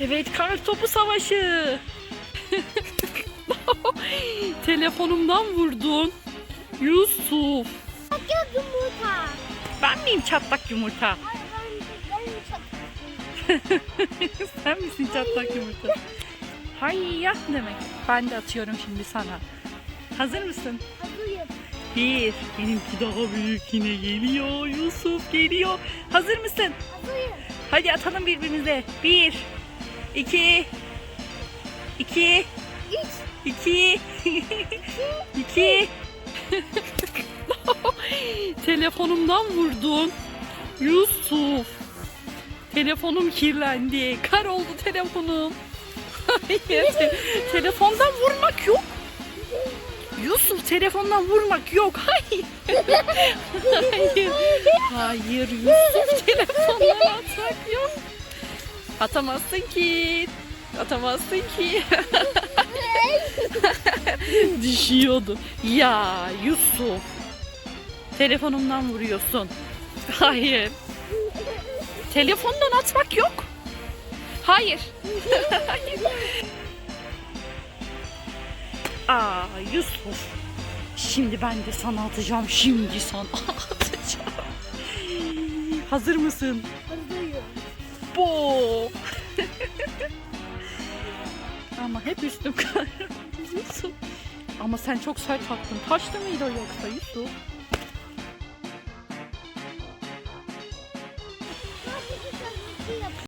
Evet kar topu savaşı. Telefonumdan vurdun. Yusuf. Yok yumurta. Ben miyim çatlak yumurta? Hayır ben, ben çok Sen misin çatlak yumurta? Hayya demek. Ben de atıyorum şimdi sana. Hazır mısın? hazırım. Bir. Benimki daha büyük yine geliyor. Yusuf geliyor. Hazır mısın? Hazırım. Hadi atalım birbirimize. Bir. İki, iki, Üç. iki, iki. Telefonumdan vurdun. Yusuf. Telefonum kirlendi. Kar oldu telefonum. Telefondan vurmak yok. Yusuf telefondan vurmak yok. Hayır. Hayır. Hayır Yusuf telefondan atmak yok. Atamazsın ki. Atamazsın ki. Düşüyordu. Ya Yusuf. Telefonumdan vuruyorsun. Hayır. Telefondan atmak yok. Hayır. Hayır. Aa Yusuf. Şimdi ben de sana atacağım. Şimdi sana atacağım. Hazır mısın? Abo! Ama hep üstüm kahraman Ama sen çok sert attın. Taşlı mıydı o yoksa Yusuf?